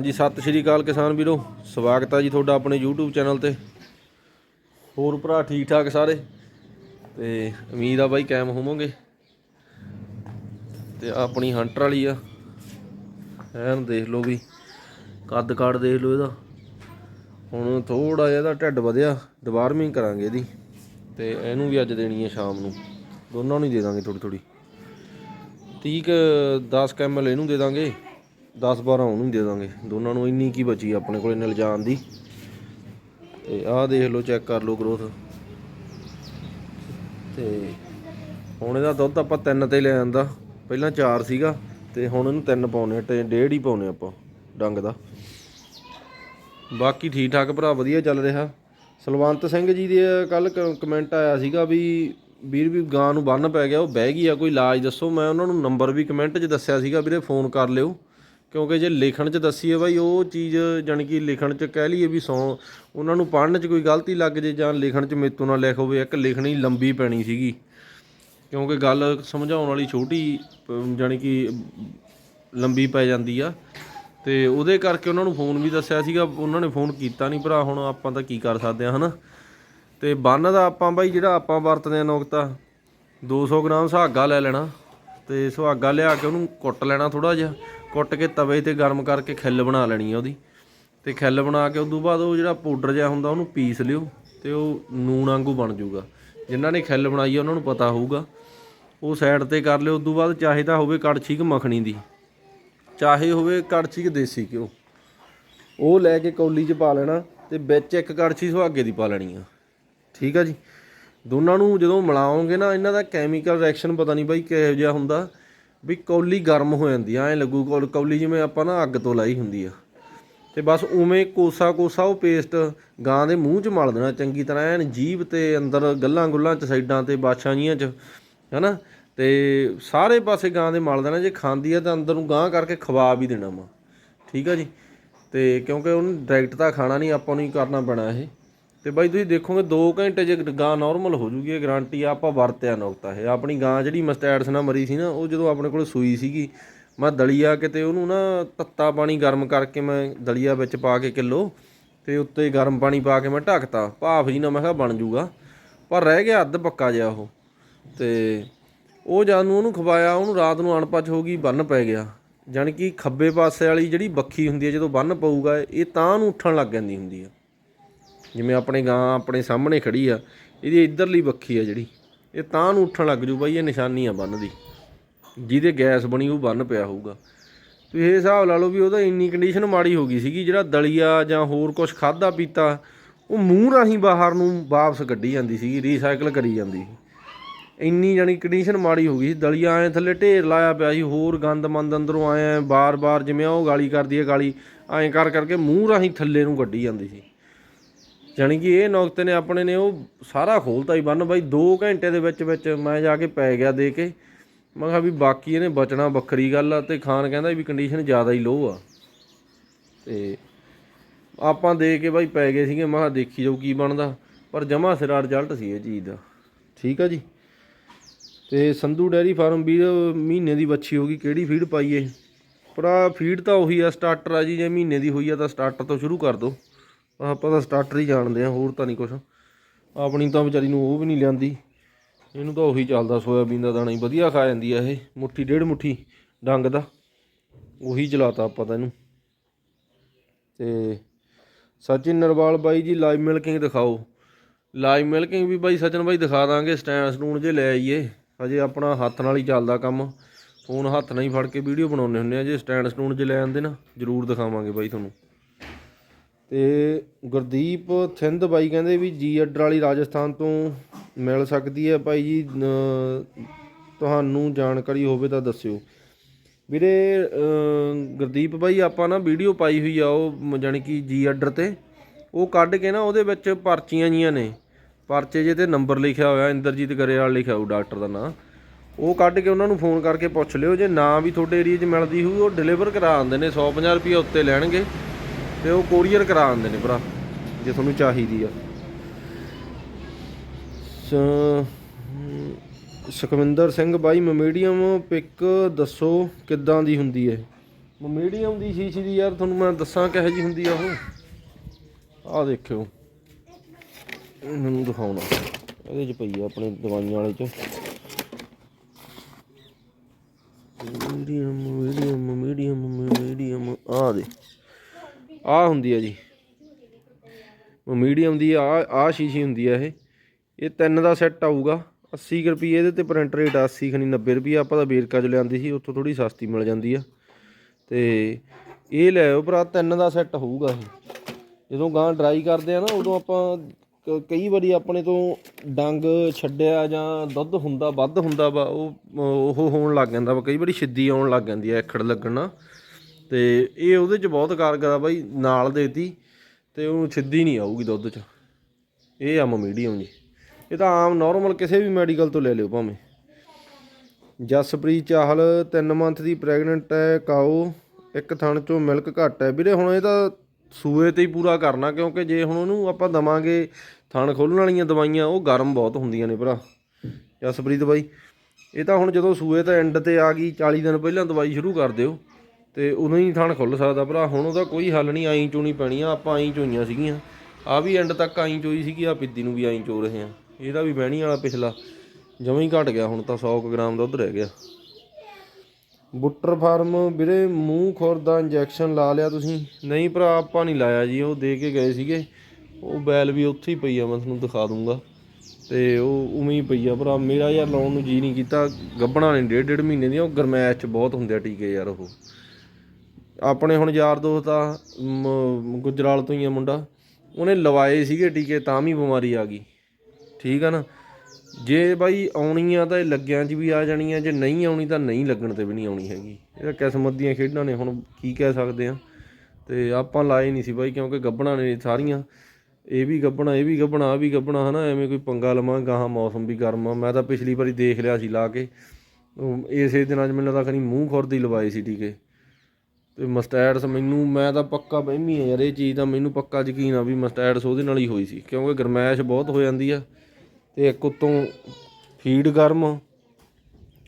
ਹਾਂਜੀ, ਸਤਿ ਸ਼੍ਰੀ ਅਕਾਲ ਕਿਸਾਨ ਵੀਰੋ। ਸਵਾਗਤ ਹੈ ਜੀ ਤੁਹਾਡਾ ਆਪਣੇ YouTube ਚੈਨਲ ਤੇ। ਹੋਰ ਭਰਾ ਠੀਕ ਠਾਕ ਸਾਰੇ? ਤੇ ਉਮੀਦ ਆ ਬਾਈ ਕਾਇਮ ਹੋਵੋਗੇ। ਤੇ ਆਪਣੀ ਹੰਟਰ ਵਾਲੀ ਆ। ਐਨ ਦੇਖ ਲਓ ਵੀ, ਕੱਦ ਕਾੜ ਦੇਖ ਲਓ ਇਹਦਾ। ਹੁਣ ਥੋੜਾ ਜਿਹਾ ਇਹਦਾ ਢਿੱਡ ਵਧਿਆ ਡਿਵਾਰਮਿੰਗ ਕਰਾਂਗੇ ਇਹਦੀ। ਤੇ ਇਹਨੂੰ ਵੀ ਅੱਜ ਦੇਣੀ ਹੈ ਸ਼ਾਮ ਨੂੰ। ਦੋਨਾਂ ਨੂੰ ਹੀ ਦੇ ਦਾਂਗੇ ਥੋੜੀ ਥੋੜੀ 30 ਕੁ 10 ਕੈਮਲ ਇਹਨੂੰ ਦੇ ਦਾਂਗੇ। 10 12 ਉਹਨੂੰ ਹੀ ਦੇ ਦਾਂਗੇ। ਦੋਨਾਂ ਨੂੰ ਇੰਨੀ ਕੀ ਬਚੀ ਆਪਣੇ ਕੋਲ ਨਾਲ ਜਾਣ ਦੀ। ਤੇ ਆਹ ਦੇਖ ਲਓ ਚੈੱਕ ਕਰ ਲਓ ਗਰੋਥ ਤੇ ਹੁਣ ਇਹਦਾ ਦੁੱਧ ਆਪਾਂ ਤਿੰਨ ਤੇ ਲੈ ਆਂਦਾ। ਪਹਿਲਾਂ ਚਾਰ ਸੀਗਾ, ਤੇ ਹੁਣ ਇਹਨੂੰ ਤਿੰਨ ਪਾਉਨੇ ਤੇ ਡੇਢ ਹੀ ਪਾਉਨੇ ਆਪਾਂ ਡੰਗ ਦਾ। ਬਾਕੀ ਠੀਕ ਠਾਕ ਭਰਾ, ਵਧੀਆ ਚੱਲ ਰਿਹਾ। ਸਲਵੰਤ ਸਿੰਘ ਜੀ ਦੇ ਕੱਲ ਕਮੈਂਟ ਆਇਆ ਸੀਗਾ ਵੀ ਵੀਰ ਵੀ ਗਾਂ ਨੂੰ ਬੰਨ ਪੈ ਗਿਆ, ਉਹ ਬਹਿ ਗਈ ਆ, ਕੋਈ ਇਲਾਜ ਦੱਸੋ। ਮੈਂ ਉਹਨਾਂ ਨੂੰ ਨੰਬਰ ਵੀ ਕਮੈਂਟ 'ਚ ਦੱਸਿਆ ਸੀਗਾ, ਵੀਰੇ ਫੋਨ ਕਰ ਲਿਓ। ਕਿਉਂਕਿ ਜੇ ਲਿਖਣ 'ਚ ਦੱਸੀਏ ਬਾਈ, ਉਹ ਚੀਜ਼ ਜਾਣੀ ਕਿ ਲਿਖਣ 'ਚ ਕਹਿ ਲਈਏ ਵੀ ਸੌ, ਉਹਨਾਂ ਨੂੰ ਪੜ੍ਹਨ 'ਚ ਕੋਈ ਗਲਤੀ ਲੱਗ ਜੇ ਜਾਂ ਲਿਖਣ 'ਚ ਮੇਤੋਂ ਨਾ ਲਿਖ ਹੋਵੇ, ਇੱਕ ਲਿਖਣੀ ਲੰਬੀ ਪੈਣੀ ਸੀਗੀ। ਕਿਉਂਕਿ ਗੱਲ ਸਮਝਾਉਣ ਵਾਲੀ ਛੋਟੀ ਪ- ਜਾਣੀ ਕਿ ਲੰਬੀ ਪੈ ਜਾਂਦੀ ਆ। ਤੇ ਉਹਦੇ ਕਰਕੇ ਉਹਨਾਂ ਨੂੰ ਫੋਨ ਵੀ ਦੱਸਿਆ ਸੀਗਾ, ਉਹਨਾਂ ਨੇ ਫੋਨ ਕੀਤਾ ਨਹੀਂ ਭਰਾ, ਹੁਣ ਆਪਾਂ ਤਾਂ ਕੀ ਕਰ ਸਕਦੇ ਆ, ਹਨਾ? ਤੇ ਬੰਨ ਦਾ ਆਪਾਂ ਬਾਈ, ਜਿਹੜਾ ਆਪਾਂ ਵਰਤਦੇ ਆ ਨੁਕਤਾ 200 ਗ੍ਰਾਮ ਸੁਹਾਗਾ ਲੈ ਲੈਣਾ, ਤੇ ਸੁਹਾਗਾ ਲਿਆ ਕੇ ਉਹਨੂੰ ਕੁੱਟ ਲੈਣਾ ਥੋੜਾ ਜਿਹਾ। ਕੁੱਟ ਕੇ ਤਵੇ ਤੇ ਗਰਮ ਕਰਕੇ ਖਿੱਲ ਬਣਾ ਲੈਣੀ ਆ ਉਹਦੀ। ਤੇ ਖਿੱਲ ਬਣਾ ਕੇ ਉਦੋਂ ਬਾਅਦ ਉਹ ਜਿਹੜਾ ਪਾਊਡਰ ਜਿਹਾ ਹੁੰਦਾ, ਉਹਨੂੰ ਪੀਸ ਲਿਓ ਤੇ ਉਹ ਨੂਣ ਵਾਂਗੂ ਬਣ ਜਾਊਗਾ। ਜਿਨ੍ਹਾਂ ਨੇ ਖਿੱਲ ਬਣਾਈ ਆ, ਉਹਨਾਂ ਨੂੰ ਪਤਾ ਹੋਊਗਾ। ਉਹ ਸਾਈਡ ਤੇ ਕਰ ਲਿਓ, ਉਦੋਂ ਬਾਅਦ ਚਾਹੇ ਤਾਂ ਹੋਵੇ ਕੜਛੀ ਕ ਮੱਖਣੀ ਦੀ। ਚਾਹੇ ਹੋਵੇ ਕੜਛੀ ਕ ਦੇਸੀ ਘਿਓ। ਉਹ ਲੈ ਕੇ ਕੌਲੀ 'ਚ ਪਾ ਲੈਣਾ ਤੇ ਵਿੱਚ ਇੱਕ ਕੜਛੀ ਸੁਹਾਗੇ ਦੀ ਪਾ ਲੈਣੀ ਆ। ਠੀਕ ਆ ਜੀ? ਦੋਨਾਂ ਨੂੰ ਜਦੋਂ ਮਿਲਾਓਗੇ ਨਾ, ਇਹਨਾਂ ਦਾ ਕੈਮੀਕਲ ਰਿਐਕਸ਼ਨ ਪਤਾ ਨਹੀਂ ਬਾਈ ਕਿਹੋ ਜਿਹਾ ਹੁੰਦਾ। ਵੀ ਕੌਲੀ ਗਰਮ ਹੋ ਜਾਂਦੀ ਆ, ਐ ਲੱਗੂ ਕੌਲ- ਕੌਲੀ ਜਿਵੇਂ ਆਪਾਂ ਨਾ ਅੱਗ ਤੋਂ ਲਾਈ ਹੁੰਦੀ ਆ। ਤੇ ਬਸ ਉਵੇਂ ਕੋਸਾ ਕੋਸਾ ਉਹ ਪੇਸਟ ਗਾਂ ਦੇ ਮੂੰਹ 'ਚ ਮਲ ਦੇਣਾ ਚੰਗੀ ਤਰ੍ਹਾਂ, ਐਨ ਜੀਭ ਤੇ ਅੰਦਰ ਗੱਲਾਂ ਗੁੱਲਾਂ 'ਚ, ਸਾਈਡਾਂ ਤੇ ਬਾਛਾਂ ਜੀਆਂ 'ਚ, ਹੈਨਾ? ਤੇ ਸਾਰੇ ਪਾਸੇ ਗਾਂ ਦੇ ਮਲ ਦੇਣਾ, ਜੇ ਖਾਂਦੀ ਆ ਤਾਂ ਅੰਦਰ ਨੂੰ ਗਾਂ ਕਰਕੇ ਖਵਾ ਵੀ ਦੇਣਾ ਵਾ। ਠੀਕ ਆ ਜੀ? ਤੇ ਕਿਉਂਕਿ ਉਹਨੂੰ ਡਾਇਰੈਕਟ ਤਾਂ ਖਾਣਾ ਨਹੀਂ, ਆਪਾਂ ਨੂੰ ਹੀ ਕਰਨਾ ਪੈਣਾ ਇਹ। ਤੇ ਬਾਈ ਤੁਸੀਂ ਦੇਖੋਗੇ 2 ਘੰਟੇ ਜੇ ਗਾਂ ਨਾਰਮਲ ਹੋ ਜੂਗੀ, ਇਹ ਗਾਰੰਟੀ ਆ, ਆਪਾਂ ਵਰਤਿਆ ਨੁਕਤਾ ਇਹ। ਆਪਣੀ ਗਾਂ ਜਿਹੜੀ ਮਸਟੈਡਸ ਨਾਲ ਮਰੀ ਸੀ ਨਾ, ਉਹ ਜਦੋਂ ਆਪਣੇ ਕੋਲ ਸੂਈ ਸੀਗੀ, ਮੈਂ ਦਲੀਆ ਕਿਤੇ ਉਹਨੂੰ ਨਾ ਤੱਤਾ ਪਾਣੀ ਗਰਮ ਕਰਕੇ ਮੈਂ ਦਲੀਆ ਵਿੱਚ ਪਾ ਕੇ ਕਿਲੋ ਤੇ ਉੱਤੇ ਗਰਮ ਪਾਣੀ ਪਾ ਕੇ ਮੈਂ ਢੱਕਤਾ। ਭਾਫ ਜੀ ਨਾ, ਮੈਂ ਕਿਹਾ ਬਣ ਜੂਗਾ। ਪਰ ਰਹਿ ਗਿਆ ਅੱਧ ਪੱਕਾ ਜਿਹਾ ਉਹ। ਤੇ ਉਹ ਜਦ ਨੂੰ ਉਹਨੂੰ ਖਵਾਇਆ, ਉਹਨੂੰ ਰਾਤ ਨੂੰ ਅਣਪਚ ਹੋ ਗਈ, ਬੰਨ ਪੈ ਗਿਆ। ਜਾਣੀ ਕਿ ਖੱਬੇ ਪਾਸੇ ਵਾਲੀ ਜਿਹੜੀ ਬੱਖੀ ਹੁੰਦੀ ਹੈ, ਜਦੋਂ ਬੰਨ ਪਊਗਾ, ਇਹ ਤਾਂ ਨੂੰ ਉੱਠਣ ਲੱਗ ਜਾਂਦੀ ਹੁੰਦੀ ਆ। ਜਿਵੇਂ ਆਪਣੇ ਗਾਂ ਆਪਣੇ ਸਾਹਮਣੇ ਖੜੀ ਆ, ਇਹਦੀ ਇਧਰਲੀ ਬੱਖੀ ਆ ਜਿਹੜੀ, ਇਹ ਤਾਂ ਨੂੰ ਉੱਠਣ ਲੱਗ ਜੂ ਬਾਈ, ਇਹ ਨਿਸ਼ਾਨੀ ਆ ਬੰਨ ਦੀ। ਜਿਹਦੇ ਗੈਸ ਬਣੀ ਉਹ ਬੰਨ ਪਿਆ ਹੋਊਗਾ। ਤੁਸੀਂ ਇਹ ਹਿਸਾਬ ਲਾ ਲਓ ਵੀ ਉਹਦਾ ਇੰਨੀ ਕੰਡੀਸ਼ਨ ਮਾੜੀ ਹੋ ਗਈ ਸੀਗੀ, ਜਿਹੜਾ ਦਲੀਆ ਜਾਂ ਹੋਰ ਕੁਝ ਖਾਦਾ ਪੀਤਾ, ਉਹ ਮੂੰਹ ਰਾਹੀਂ ਬਾਹਰ ਨੂੰ ਵਾਪਸ ਕੱਢੀ ਜਾਂਦੀ ਸੀਗੀ ਰੀਸਾਈਕਲ ਕਰੀ ਜਾਂਦੀ ਸੀ। ਇੰਨੀ ਜਾਨੀ ਕੰਡੀਸ਼ਨ ਮਾੜੀ ਹੋ ਗਈ ਸੀ, ਦਲੀਆ ਐ ਥੱਲੇ ਢੇਰ ਲਾਇਆ ਪਿਆ ਸੀ, ਹੋਰ ਗੰਦ ਮੰਦ ਅੰਦਰੋਂ ਆਇਆ, ਬਾਰ-ਬਾਰ ਜਿਵੇਂ ਉਹ ਗਾਲੀ ਕਰਦੀ ਹੈ ਗਾਲੀ, ਐਂ ਕਰ ਕਰਕੇ ਮੂੰਹ ਰਾਹੀਂ ਥੱਲੇ ਨੂੰ ਕੱਢੀ ਜਾਂਦੀ ਸੀ। ਜਾਣੀ ਕਿ ਇਹ ਨੁਕਤੇ ਨੇ ਆਪਣੇ ਨੇ ਉਹ ਸਾਰਾ ਖੋਲਤਾ ਹੀ ਬੰਨ ਬਾਈ 2 ਘੰਟੇ ਦੇ ਵਿੱਚ ਵਿੱਚ ਮੈਂ ਜਾ ਕੇ ਪੈ ਗਿਆ ਦੇ ਕੇ। ਮੈਂ ਕਿਹਾ ਵੀ ਬਾਕੀ ਇਹਨੇ ਬਚਣਾ ਵੱਖਰੀ ਗੱਲ ਆ ਤੇ ਖਾਨ ਕਹਿੰਦਾ ਵੀ ਕੰਡੀਸ਼ਨ ਜ਼ਿਆਦਾ ਹੀ ਲੋ ਆ। ਤੇ ਆਪਾਂ ਦੇ ਕੇ ਬਾਈ ਪੈ ਗਏ ਸੀਗੇ, ਮੈਂ ਕਿਹਾ ਦੇਖੀ ਜਾਊ ਕੀ ਬਣਦਾ। ਪਰ ਜਮਾ ਸਿਰਾ ਰਿਜ਼ਲਟ ਸੀ ਇਹ ਚੀਜ਼ ਦਾ। ਠੀਕ ਆ ਜੀ। ਤੇ ਸੰਧੂ ਡੈਰੀ ਫਾਰਮ ਵੀ ਮਹੀਨੇ ਦੀ ਵੱਛੀ ਹੋ ਗਈ, ਕਿਹੜੀ ਫੀਡ ਪਾਈਏ? ਭਰਾ ਫੀਡ ਤਾਂ ਉਹੀ ਆ ਸਟਾਰਟਰ ਆ ਜੀ, ਜੇ ਮਹੀਨੇ ਦੀ ਹੋਈ ਆ ਤਾਂ ਸਟਾਰਟਰ ਤੋਂ ਸ਼ੁਰੂ ਕਰ ਦੋ। ਆਪਾਂ ਤਾਂ ਸਟਾਰਟਰ ਹੀ ਜਾਣਦੇ ਆ ਹੋਰ ਤਾਂ ਨਹੀਂ ਕੁਛ। ਆਪਣੀ ਤਾਂ ਵਿਚਾਰੀ ਨੂੰ ਉਹ ਵੀ ਨਹੀਂ ਲਿਆਂਦੀ। ਇਹਨੂੰ ਤਾਂ ਉਹੀ ਚੱਲਦਾ ਸੋਇਆਬੀਨ ਦਾ ਦਾਣਾ ਹੀ, ਵਧੀਆ ਖਾ ਜਾਂਦੀ ਆ ਇਹ। ਮੁੱਠੀ, ਡੇਢ ਮੁੱਠੀ ਡੰਗ ਦਾ। ਉਹੀ ਚਲਾਤਾ ਆਪਾਂ ਤਾਂ ਇਹਨੂੰ। ਤੇ ਸਚਿਨ ਨਰਵਾਲ ਬਾਈ ਜੀ ਲਾਈਵ ਮਿਲਕਿੰਗ ਦਿਖਾਓ। ਲਾਈਵ ਮਿਲਕਿੰਗ ਵੀ ਬਾਈ ਸਚਿਨ ਬਾਈ ਦਿਖਾ ਦਾਂਗੇ, ਸਟੈਂਡ ਸਟੂਨ ਜੇ ਲੈ ਆਈਏ। ਹਜੇ ਆਪਣਾ ਹੱਥ ਨਾਲ ਹੀ ਚੱਲਦਾ ਕੰਮ। ਫੋਨ ਹੱਥ ਨਾਲ ਹੀ ਫੜ ਕੇ ਵੀਡੀਓ ਬਣਾਉਂਦੇ ਹੁੰਦੇ ਆ। ਜੇ ਸਟੈਂਡ ਸਟੂਨ ਜੇ ਲੈ ਆਂਦੇ ਨਾ, ਜ਼ਰੂਰ ਦਿਖਾਵਾਂਗੇ ਬਾਈ ਤੁਹਾਨੂੰ। ਤੇ ਗੁਰਦੀਪ ਥਿੰਦ ਬਾਈ ਕਹਿੰਦੇ ਵੀ ਜੀ ਅੱਡਰ ਵਾਲੀ ਰਾਜਸਥਾਨ ਤੋਂ ਮਿਲ ਸਕਦੀ ਹੈ। ਭਾਈ ਜੀ ਤੁਹਾਨੂੰ ਜਾਣਕਾਰੀ ਹੋਵੇ ਤਾਂ ਦੱਸਿਓ। ਵੀਰੇ ਗੁਰਦੀਪ ਬਾਈ, ਆਪਾਂ ਨਾ ਵੀਡੀਓ ਪਾਈ ਹੋਈ ਆ ਉਹ, ਮ- ਜਾਣੀ ਕਿ ਜੀ ਅੱਡਰ ਤੇ। ਉਹ ਕੱਢ ਕੇ ਨਾ ਉਹਦੇ ਵਿੱਚ ਪਰਚੀਆਂ ਜੀਆਂ ਨੇ। ਪਰਚੇ ਜੇ ਤੇ ਨੰਬਰ ਲਿਖਿਆ ਹੋਇਆ, ਇੰਦਰਜੀਤ ਗਰੇਵਾਲ ਲਿਖਿਆ ਹੋਊ ਡਾਕਟਰ ਦਾ ਨਾਂ। ਉਹ ਕੱਢ ਕੇ ਉਹਨਾਂ ਨੂੰ ਫੋਨ ਕਰਕੇ ਪੁੱਛ ਲਿਓ। ਜੇ ਨਾ ਵੀ ਤੁਹਾਡੇ ਏਰੀਆ 'ਚ ਮਿਲਦੀ ਹੋਊ, ਉਹ ਡਿਲੀਵਰ ਕਰਾ ਦਿੰਦੇ ਨੇ। 150 ਰੁਪਏ ਉੱਤੇ ਲੈਣਗੇ। ਤੇ ਉਹ ਕੋਰੀਅਰ ਕਰਾ ਦਿੰਦੇ ਨੇ ਭਰਾ, ਜੇ ਤੁਹਾਨੂੰ ਚਾਹੀਦੀ ਆ। ਸੁਖਵਿੰਦਰ ਸਿੰਘ, ਬਾਈ ਮੀਡੀਅਮ ਪਿਕ ਦੱਸੋ ਕਿੱਦਾਂ ਦੀ ਹੁੰਦੀ ਹੈ ਮੀਡੀਅਮ ਦੀ ਸ਼ੀਸ਼ੀ ਦੀ ਯਾਰ ਤੁਹਾਨੂੰ ਮੈਂ ਦੱਸਾਂ ਕਿਹੋ ਜੀ ਹੁੰਦੀ ਆ ਉਹ। ਆਹ ਦੇਖਿਓ। ਮੈਨੂੰ ਦਿਖਾਉਣਾ। ਇਹਦੇ ਚ ਪਈ ਆ ਆਪਣੇ ਦਵਾਈਆਂ ਵਾਲੇ ਚ। ਮੀਡੀਅਮ ਮੀਡੀਅਮ ਮੀਡੀਅਮ ਆ ਦੇ ਆ ਹੁੰਦੀ ਹੈ ਜੀ। ਮੀਡੀਅਮ ਦੀ ਆ ਆ ਸ਼ੀਸ਼ੀ ਹੁੰਦੀ ਆ ਇਹ। ਇਹ ਤਿੰਨ ਦਾ ਸੈੱਟ ਆਊਗਾ। 80 ਕੁ ਰੁਪਏ ਇਹਦੇ ਤੇ ਪ੍ਰਿੰਟ ਰੇਟ 80 ਖਣੀ 90 ਰੁਪਏ ਆਪਾਂ ਤਾਂ ਬੇਰਕਾ ਚ ਲਿਆਂਦੀ ਸੀ, ਉੱਥੋਂ ਥੋੜੀ ਸਸਤੀ ਮਿਲ ਜਾਂਦੀ ਆ। ਤੇ ਇਹ ਲੈ ਆਓ ਭਰਾ, ਤਿੰਨ ਦਾ ਸੈੱਟ ਹੋਊਗਾ ਇਹ। ਜਦੋਂ ਗਾਂ ਡਰਾਈ ਕਰਦੇ ਆ ਨਾ, ਉਦੋਂ ਆਪਾਂ ਕ- ਕਈ ਵਾਰੀ ਆਪਣੇ ਤੋਂ ਡੰਗ ਛੱਡਿਆ ਜਾਂ ਦੁੱਧ ਹੁੰਦਾ, ਵੱਧ ਹੁੰਦਾ ਵਾ, ਉਹ ਉਹ ਹੋਣ ਲੱਗ ਜਾਂਦਾ ਵਾ। ਕਈ ਵਾਰੀ ਛਿੱਦੀ ਆਉਣ ਲੱਗ ਜਾਂਦੀ ਆ, ਐਖੜ ਲੱਗਣਾ ਤੇ ਇਹ ਉਹਦੇ ਚ ਬਹੁਤ ਕਾਰਗਰ ਆ ਬਾਈ, ਨਾਲ ਦੇਤੀ ਤੇ ਉਹਨੂੰ ਛਿੱਦੀ ਨਹੀਂ ਆਊਗੀ ਦੁੱਧ ਚ। ਇਹ ਆਮ ਮੀਡੀਅਮ ਜੀ। ਇਹ ਤਾਂ ਆਮ ਨਾਰਮਲ ਕਿਸੇ ਵੀ ਮੈਡੀਕਲ ਤੋਂ ਲੈ ਲਿਓ ਭਾਵੇਂ। ਜਸਪ੍ਰੀਤ ਚਾਹਲ 3 ਮੰਥ ਦੀ ਪ੍ਰੈਗਨੈਂਟ ਹੈ, ਕਾਓ, ਇੱਕ ਥਣ ਚੋਂ ਮਿਲਕ ਘੱਟ ਹੈ। ਵੀਰੇ, ਹੁਣ ਇਹ ਤਾਂ ਸੂਏ ਤੇ ਹੀ ਪੂਰਾ ਕਰਨਾ, ਕਿਉਂਕਿ ਜੇ ਹੁਣ ਉਹਨੂੰ ਆਪਾਂ ਦਵਾਂਗੇ ਥਣ ਖੋਲਣ ਵਾਲੀਆਂ ਦਵਾਈਆਂ, ਉਹ ਗਰਮ ਬਹੁਤ ਹੁੰਦੀਆਂ ਨੇ ਭਰਾ। ਜਸਪ੍ਰੀਤ ਬਾਈ, ਇਹ ਤਾਂ ਹੁਣ ਜਦੋਂ ਸੂਏ ਤਾਂ ਐਂਡ ਤੇ ਆ ਗਈ 40 ਦਿਨ ਪਹਿਲਾਂ ਦਵਾਈ ਸ਼ੁਰੂ ਕਰ ਦਿਓ। ਤੇ ਉਦੋਂ ਹੀ ਥਣ ਖੁੱਲ ਸਕਦਾ ਭਰਾ। ਹੁਣ ਉਹਦਾ ਕੋਈ ਹੱਲ ਨਹੀਂ, ਆਈ ਚੋਣੀ ਪੈਣੀ ਆ, ਆਪਾਂ ਆਈ ਚੋਈਆਂ ਸੀਗੀਆਂ। ਆ ਵੀ ਐਂਡ ਤੱਕ ਆਈ ਚੋਈ ਸੀਗੀ, ਆ ਪਿੱਦੀ ਨੂੰ ਵੀ ਆਈ ਚੋ ਰਹੇ ਆ। ਇਹਦਾ ਵੀ ਬਹਿਣੀ ਵਾਲਾ ਪਿਛਲਾ। ਜਮਾਂ ਹੀ ਘਟ ਗਿਆ, ਹੁਣ ਤਾਂ 100 ਕੁ ਗ੍ਰਾਮ ਦੁੱਧ ਰਹਿ ਗਿਆ। ਬੁੱਟਰ ਫਾਰਮ, ਵੀਰੇ, ਮੂੰਹ ਖੁਰ ਦਾ ਇੰਜੈਕਸ਼ਨ ਲਾ ਲਿਆ ਤੁਸੀਂ। ਨਹੀਂ ਭਰਾ, ਆਪਾਂ ਨਹੀਂ ਲਾਇਆ ਜੀ, ਉਹ ਦੇ ਕੇ ਗਏ ਸੀਗੇ। ਉਹ ਬੈਲ ਵੀ ਉੱਥੇ ਹੀ ਪਈ ਆ, ਮੈਂ ਤੁਹਾਨੂੰ ਦਿਖਾ ਦੂੰਗਾ। ਤੇ ਉਹ ਉਵੇਂ ਹੀ ਪਈ ਆ ਭਰਾ। ਮੇਰਾ ਯਾਰ ਲਾਉਣ ਨੂੰ ਜੀ ਨਹੀਂ ਕੀਤਾ। ਗੱਬਣਾ ਨੇ ਡੇਢ ਡੇਢ ਮਹੀਨੇ ਦੀਆਂ, ਉਹ ਗਰਮੈਸ਼ ਚ ਬਹੁਤ ਹੁੰਦੇ ਆ ਟੀਕੇ ਯਾਰ ਉਹ। ਆਪਣੇ ਹੁਣ ਯਾਰ ਦੋਸਤ ਆ ਗੁਜਰਾਲ ਤੋਂ ਹੀ ਆ ਮੁੰਡਾ। ਉਹਨੇ ਲਵਾਏ ਸੀਗੇ ਟੀਕੇ, ਤਾਂ ਵੀ ਬਿਮਾਰੀ ਆ ਗਈ। ਠੀਕ ਆ ਨਾ? ਜੇ ਬਾਈ ਆਉਣੀ ਆ ਤਾਂ ਇਹ ਲੱਗਿਆਂ 'ਚ ਵੀ ਆ ਜਾਣੀ ਆ ਜੇ ਨਹੀਂ ਆਉਣੀ ਤਾਂ ਨਹੀਂ ਲੱਗਣ ਤੇ ਵੀ ਨਹੀਂ ਆਉਣੀ ਹੈਗੀ। ਇਹ ਤਾਂ ਕਿਸਮਤ ਦੀਆਂ ਖੇਡਾਂ ਨੇ, ਹੁਣ ਕੀ ਕਹਿ ਸਕਦੇ ਆ। ਤੇ ਆਪਾਂ ਲਾਏ ਨਹੀਂ ਸੀ ਬਾਈ, ਕਿਉਂਕਿ ਗੱਬਣਾ ਨੇ ਸਾਰੀਆਂ। ਇਹ ਵੀ ਗੱਬਣਾ ਇਹ ਵੀ ਗੱਬਣਾ ਆ ਵੀ ਗੱਬਣਾ ਹਨਾ? ਐਵੇਂ ਕੋਈ ਪੰਗਾ ਲਵਾਂ, ਗਾਹਾਂ ਮੌਸਮ ਵੀ ਗਰਮ ਆ। ਮੈਂ ਤਾਂ ਪਿਛਲੀ ਵਾਰੀ ਦੇਖ ਲਿਆ ਸੀ ਲਾ ਕੇ। ਇਸੇ ਦਿਨਾਂ 'ਚ ਮੈਨੂੰ ਲੱਗਦਾ ਖਰੀ ਮੂੰਹ ਖੁਰਦੀ ਲਵਾਏ ਸੀ ਟੀਕੇ। ਤੇ ਮਸਟੈਡਸ ਮੈਨੂੰ, ਮੈਂ ਤਾਂ ਪੱਕਾ ਬਹਿਮੀ ਆ ਯਾਰ, ਇਹ ਚੀਜ਼ ਦਾ ਮੈਨੂੰ ਪੱਕਾ ਯਕੀਨ ਆ ਵੀ ਮਸਟੈਡਸ ਉਹਦੇ ਨਾਲ ਹੀ ਹੋਈ ਸੀ, ਕਿਉਂਕਿ ਗਰਮੈਸ਼ ਬਹੁਤ ਹੋ ਜਾਂਦੀ ਆ ਤੇ ਇੱਕ ਉਤੋਂ ਫੀਡ ਗਰਮ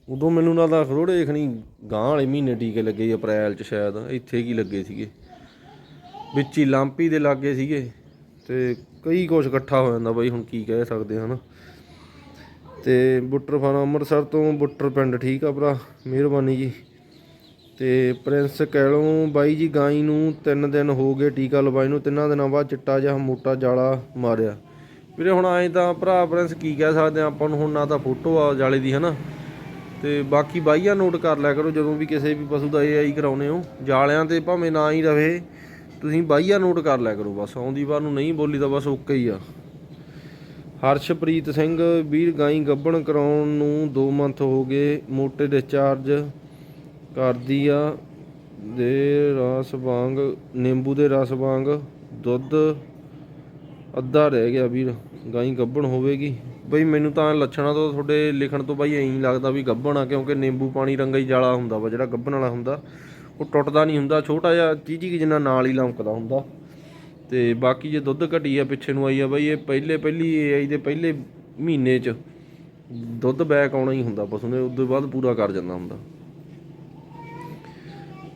ਉਦੋਂ ਮੈਨੂੰ ਲੱਗਦਾ ਥੋੜੇ ਦੇਖਣੀ ਗਾਂ ਵਾਲੇ ਮਹੀਨੇ ਟੀਕੇ ਲੱਗੇ ਅਪ੍ਰੈਲ ਚ ਸ਼ਾਇਦ, ਇੱਥੇ ਕੀ ਲੱਗੇ ਸੀਗੇ। ਵਿੱਚ ਹੀ ਲਾਂਪੀ ਦੇ ਲਾਗੇ ਸੀਗੇ ਤੇ ਕਈ ਕੁਛ ਇਕੱਠਾ ਹੋ ਜਾਂਦਾ ਬਾਈ, ਹੁਣ ਕੀ ਕਹਿ ਸਕਦੇ ਹਨ। ਤੇ ਬੁੱਟਰ ਫਾਰਮ ਅੰਮ੍ਰਿਤਸਰ ਤੋਂ, ਬੁੱਟਰ ਪਿੰਡ ਠੀਕ ਆ ਭਰਾ, ਮਿਹਰਬਾਨੀ ਜੀ। ਤੇ ਪ੍ਰਿੰਸ ਕਹਿਲੋਂ ਬਾਈ ਜੀ ਗਾਈ ਨੂੰ 3 ਦਿਨ ਹੋ ਗਏ ਟੀਕਾ ਲਵਾਈ ਨੂੰ, ਤਿੰਨਾਂ ਦਿਨਾਂ ਬਾਅਦ ਚਿੱਟਾ ਜਿਹਾ ਮੋਟਾ ਜਾਲਾ ਮਾਰਿਆ। ਵੀਰੇ ਹੁਣ ਐਂ ਤਾਂ ਭਰਾ ਪ੍ਰਿੰਸ ਕੀ ਕਹਿ ਸਕਦੇ ਆ, ਆਪਾਂ ਨੂੰ ਹੁਣ ਨਾ ਤਾਂ ਫੋਟੋ ਆ ਜਾਲੇ ਦੀ, ਹਨਾ? ਤੇ ਬਾਕੀ ਬਾਈਆ ਨੋਟ ਕਰ ਲਿਆ ਕਰੋ, ਜਦੋਂ ਵੀ ਕਿਸੇ ਵੀ ਪਸ਼ੂ ਦਾ ਏਆਈ ਕਰਾਉਨੇ ਹੋ, ਜਾਲਿਆਂ ਤੇ ਭਾਵੇਂ ਨਾ ਹੀ ਰਵੇ, ਤੁਸੀਂ ਬਾਈਆ ਨੋਟ ਕਰ ਲਿਆ ਕਰੋ ਬਸ, ਆਉਂਦੀ ਵਾਰ ਨੂੰ ਨਹੀਂ ਬੋਲੀ ਤਾਂ ਬਸ ਓਕੇ ਹੀ ਆ। ਹਰਸ਼ਪ੍ਰੀਤ ਸਿੰਘ, ਵੀਰ ਗਾਈ ਗੱਬਣ ਕਰਾਉਣ ਨੂੰ 2 ਮੰਥ ਹੋ ਗਏ, ਮੋਟੇ ਡਿਸਚਾਰਜ ਕਰਦੀ ਆ ਦੇ ਰਸ ਵਾਂਗ, ਨਿੰਬੂ ਦੇ ਰਸ ਵਾਂਗ ਦੁੱਧ ਅੱਧਾ ਰਹਿ ਗਿਆ ਵੀਰ, ਗਾਈ ਗੱਭਣ ਹੋਵੇਗੀ। ਬਈ ਮੈਨੂੰ ਤਾਂ ਲੱਛਣਾਂ ਤੋਂ ਤੁਹਾਡੇ ਲਿਖਣ ਤੋਂ ਬਾਈ ਐਂ ਲੱਗਦਾ ਵੀ ਗੱਭਣ ਆ, ਕਿਉਂਕਿ ਨਿੰਬੂ ਪਾਣੀ ਰੰਗਾ ਹੀ ਜਾਲਾ ਹੁੰਦਾ ਵਾ, ਜਿਹੜਾ ਗੱਭਣ ਵਾਲਾ ਹੁੰਦਾ, ਉਹ ਟੁੱਟਦਾ ਨਹੀਂ ਹੁੰਦਾ, ਛੋਟਾ ਜਿਹਾ ਚੀਚੀ ਜਿੰਨਾ ਨਾਲ ਹੀ ਲੰਕਦਾ ਹੁੰਦਾ। ਤੇ ਬਾਕੀ ਜੇ ਦੁੱਧ ਘਟੀ ਆ, ਪਿੱਛੇ ਨੂੰ ਆਈ ਆ ਬਈ, ਇਹ ਪਹਿਲੇ ਪਹਿਲੀ ਏਆਈ ਦੇ ਪਹਿਲੇ ਮਹੀਨੇ 'ਚ ਦੁੱਧ ਬੈਕ ਆਉਣਾ ਹੀ ਹੁੰਦਾ, ਪਸ਼ੂ ਨੇ ਉਸ ਤੋਂ ਬਾਅਦ ਪੂਰਾ ਕਰ ਜਾਂਦਾ ਹੁੰਦਾ।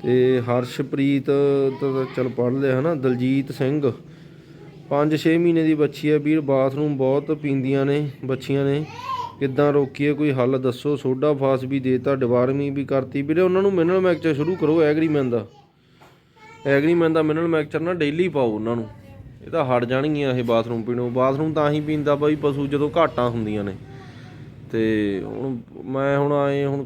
ਤੇ ਹਰਸ਼ਪ੍ਰੀਤ ਤਾਂ ਚਲ ਪੜ੍ਹ ਲਿਆ ਹਨਾ, ਦਲਜੀਤ ਸਿੰਘ। 5-6 ਮਹੀਨੇ ਦੀ ਬੱਚੀ ਹੈ ਵੀਰ, ਬਾਥਰੂਮ ਬਹੁਤ ਪੀਂਦੀਆਂ ਨੇ ਬੱਚੀਆਂ ਨੇ। ਕਿੱਦਾਂ ਰੋਕੀਏ, ਕੋਈ ਹੱਲ ਦੱਸੋ? ਸੋਡਾ ਫਾਸ ਵੀ ਦੇਤਾ, ਡਿਵਾਰਮੀ ਵੀ ਕਰਤੀ। ਵੀਰੇ, ਉਹਨਾਂ ਨੂੰ ਮਿਨਰਲ ਮੈਕਚਰ ਸ਼ੁਰੂ ਕਰੋ ਐਗਰੀਮੈਂਟ ਦਾ। ਐਗਰੀਮੈਂਟ ਦਾ ਮਿਨਰਲ ਮੈਕਚਰ ਨਾ ਡੇਲੀ ਪਾਓ ਉਹਨਾਂ ਨੂੰ। ਇਹ ਤਾਂ ਹਟ ਜਾਣਗੀਆਂ ਇਹ ਬਾਥਰੂਮ ਪੀਣੋਂ ਬਾਥਰੂਮ ਤਾਂ ਹੀ ਪੀਂਦਾ ਬਾਈ, ਪਸ਼ੂ ਜਦੋਂ ਘਾਟਾਂ ਹੁੰਦੀਆਂ ਨੇ। ਤੇ ਹੁਣ ਮੈਂ ਹੁਣ ਆਏ, ਹੁਣ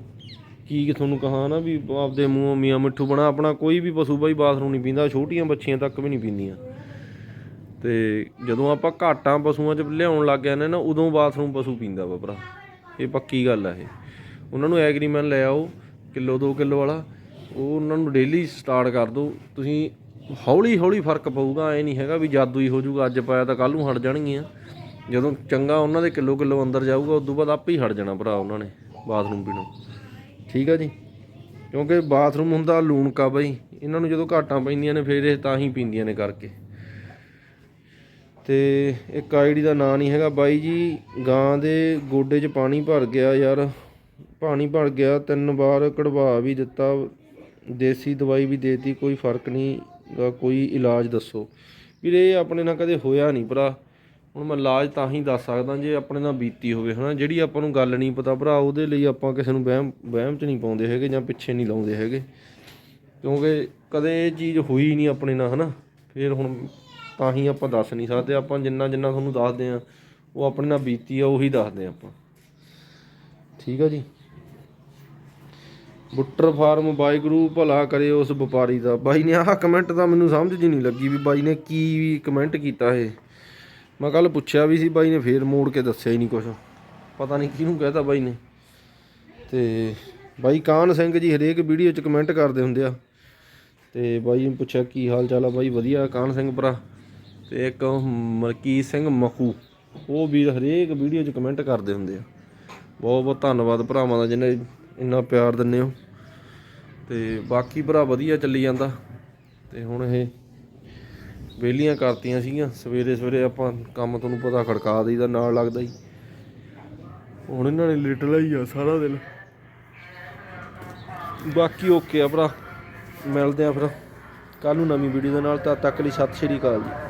ਕੀ ਤੁਹਾਨੂੰ ਕਹਾਂ ਨਾ ਵੀ ਆਪਦੇ ਮੂੰਹੋਂ ਮੀਆਂ ਮਿੱਠੂ ਬਣਾ, ਆਪਣਾ ਕੋਈ ਵੀ ਪਸ਼ੂ ਬਾਈ ਬਾਥਰੂਮ ਨਹੀਂ ਪੀਂਦਾ, ਛੋਟੀਆਂ ਬੱਚੀਆਂ ਤੱਕ ਵੀ ਨਹੀਂ ਪੀਂਦੀਆਂ। ਤੇ ਜਦੋਂ ਆਪਾਂ ਘਾਟਾਂ ਪਸ਼ੂਆਂ 'ਚ ਲਿਆਉਣ ਲੱਗ ਜਾਂਦੇ ਨਾ, ਉਦੋਂ ਬਾਥਰੂਮ ਪਸ਼ੂ ਪੀਂਦਾ ਵਾ ਭਰਾ। ਇਹ ਪੱਕੀ ਗੱਲ ਆ ਇਹ। ਉਹਨਾਂ ਨੂੰ ਐਗਰੀਮੈਂਟ ਲੈ ਆਓ, ਕਿਲੋ 2 ਕਿਲੋ ਵਾਲਾ। ਉਹ ਉਹਨਾਂ ਨੂੰ ਡੇਲੀ ਸਟਾਰਟ ਕਰ ਦਿਓ ਤੁਸੀਂ ਹੌਲੀ ਹੌਲੀ ਫ਼ਰਕ ਪਊਗਾ, ਐ ਨਹੀਂ ਹੈਗਾ ਵੀ ਜਾਦੂ ਹੀ ਹੋ ਜਾਊਗਾ ਅੱਜ ਪਾਇਆ ਤਾਂ ਕੱਲ ਨੂੰ ਹਟ ਜਾਣਗੀਆਂ। ਜਦੋਂ ਚੰਗਾ ਉਹਨਾਂ ਦੇ ਕਿਲੋ ਕਿਲੋ ਅੰਦਰ ਜਾਊਗਾ ਉਸ ਤੋਂ ਬਾਅਦ ਆਪੇ ਹੀ ਹਟ ਜਾਣਾ ਭਰਾ ਉਹਨਾਂ ਨੇ, ਬਾਥਰੂਮ ਪੀਣੋਂ। ਠੀਕ ਆ ਜੀ? ਕਿਉਂਕਿ ਬਾਥਰੂਮ ਹੁੰਦਾ ਲੂਣਕਾ ਬਈ। ਇਹਨਾਂ ਨੂੰ ਜਦੋਂ ਘਾਟਾਂ ਪੈਂਦੀਆਂ ਨੇ, ਫਿਰ ਇਹ ਤਾਂ ਹੀ ਪੀਂਦੀਆਂ ਨੇ ਕਰਕੇ। ਤੇ ਇੱਕ ਆਈਡੀ ਦਾ ਨਾਂ ਨਹੀਂ ਹੈਗਾ। ਬਾਈ ਜੀ, ਗਾਂ ਦੇ ਗੋਡੇ 'ਚ ਪਾਣੀ ਭਰ ਗਿਆ ਯਾਰ। ਪਾਣੀ ਭਰ ਗਿਆ, ਤਿੰਨ ਵਾਰ ਕਢਵਾ ਵੀ ਦਿੱਤਾ। ਦੇਸੀ ਦਵਾਈ ਵੀ ਦੇਤੀ, ਕੋਈ ਫ਼ਰਕ ਨਹੀਂ ਕੋਈ ਇਲਾਜ ਦੱਸੋ। ਵੀਰੇ, ਇਹ ਆਪਣੇ ਨਾਲ ਕਦੇ ਹੋਇਆ ਨਹੀਂ ਭਰਾ। ਹੁਣ ਮੈਂ ਇਲਾਜ ਤਾਂ ਹੀ ਦੱਸ ਸਕਦਾ ਜੇ ਆਪਣੇ ਨਾਲ ਬੀਤੀ ਹੋਵੇ, ਹਨਾ? ਜਿਹੜੀ ਆਪਾਂ ਨੂੰ ਗੱਲ ਨਹੀਂ ਪਤਾ ਭਰਾ, ਉਹਦੇ ਲਈ ਆਪਾਂ ਕਿਸੇ ਨੂੰ ਵਹਿਮ ਵਹਿਮ 'ਚ ਨਹੀਂ ਪਾਉਂਦੇ ਹੈਗੇ ਜਾਂ ਪਿੱਛੇ ਨਹੀਂ ਲਾਉਂਦੇ ਹੈਗੇ। ਕਿਉਂਕਿ ਕਦੇ ਇਹ ਚੀਜ਼ ਹੋਈ ਨਹੀਂ ਆਪਣੇ ਨਾਲ, ਹਨਾ? ਫਿਰ ਹੁਣ ਤਾਂ ਹੀ ਆਪਾਂ ਦੱਸ ਨਹੀਂ ਸਕਦੇ। ਆਪਾਂ ਜਿੰਨਾ ਜਿੰਨਾ ਤੁਹਾਨੂੰ ਦੱਸਦੇ ਆ ਉਹ ਆਪਣੇ ਨਾਲ ਬੀਤੀ ਆ, ਉਹੀ ਦੱਸਦੇ ਆ ਆਪਾਂ। ਠੀਕ ਆ ਜੀ? ਬੁੱਟਰ ਫਾਰਮ ਵਾਹਿਗੁਰੂ, ਭਲਾ ਕਰੇ ਉਸ ਵਪਾਰੀ ਦਾ। ਬਾਈ ਨੇ ਆਹ ਕਮੈਂਟ ਤਾਂ ਮੈਨੂੰ ਸਮਝ ਜੀ ਨਹੀਂ ਲੱਗੀ ਵੀ ਬਾਈ ਨੇ ਕੀ ਕਮੈਂਟ ਕੀਤਾ ਇਹ। ਮੈਂ ਕੱਲ ਪੁੱਛਿਆ ਵੀ ਸੀ ਬਾਈ ਨੇ, ਫੇਰ ਮੋੜ ਕੇ ਦੱਸਿਆ ਹੀ ਨਹੀਂ ਕੁਝ ਪਤਾ ਨਹੀਂ ਕਿਹਨੂੰ ਕਹਿਤਾ ਬਾਈ ਨੇ। ਤੇ ਬਾਈ ਕਾਨ ਸਿੰਘ ਜੀ, ਹਰੇਕ ਵੀਡੀਓ 'ਚ ਕਮੈਂਟ ਕਰਦੇ ਹੁੰਦੇ ਆ। ਤੇ ਬਾਈ ਨੂੰ ਪੁੱਛਿਆ ਕੀ ਹਾਲ ਚਾਲ ਆ? ਬਾਈ ਵਧੀਆ ਕਾਨ ਸਿੰਘ ਭਰਾ? ਤੇ ਇੱਕ ਮਲਕੀਤ ਸਿੰਘ ਮਖੂ, ਉਹ ਵੀ ਹਰੇਕ ਵੀਡੀਓ 'ਚ ਕਮੈਂਟ ਕਰਦੇ ਹੁੰਦੇ ਆ। ਬਹੁਤ ਬਹੁਤ ਧੰਨਵਾਦ ਭਰਾਵਾਂ ਦਾ, ਜਿਹਨੇ ਇੰਨਾ ਪਿਆਰ ਦਿੰਦੇ ਹੋ। ਤੇ ਬਾਕੀ ਭਰਾ ਵਧੀਆ ਚੱਲੀ ਜਾਂਦਾ। ਤੇ ਹੁਣ ਇਹ ਵਿਹਲੀਆਂ ਕਰਤੀਆਂ ਸੀਗੀਆਂ। ਸਵੇਰੇ ਸਵੇਰੇ ਆਪਾਂ ਕੰਮ ਤੁਹਾਨੂੰ ਪਤਾ ਖੜਕਾ ਦਈਦਾ, ਨਾਲ ਲੱਗਦਾ ਹੀ ਹੁਣ ਇਹਨਾਂ ਨੇ ਲਿਟ ਲਈ ਆ ਸਾਰਾ ਦਿਨ। ਬਾਕੀ ਓਕੇ ਆ ਭਰਾ। ਮਿਲਦੇ ਆ ਫਿਰ। ਕੱਲ ਨੂੰ ਨਵੀਂ ਵੀਡੀਓ ਦੇ ਨਾਲ। ਤਦ ਤੱਕ ਲਈ ਸਤਿ ਸ਼੍ਰੀ ਅਕਾਲ ਜੀ।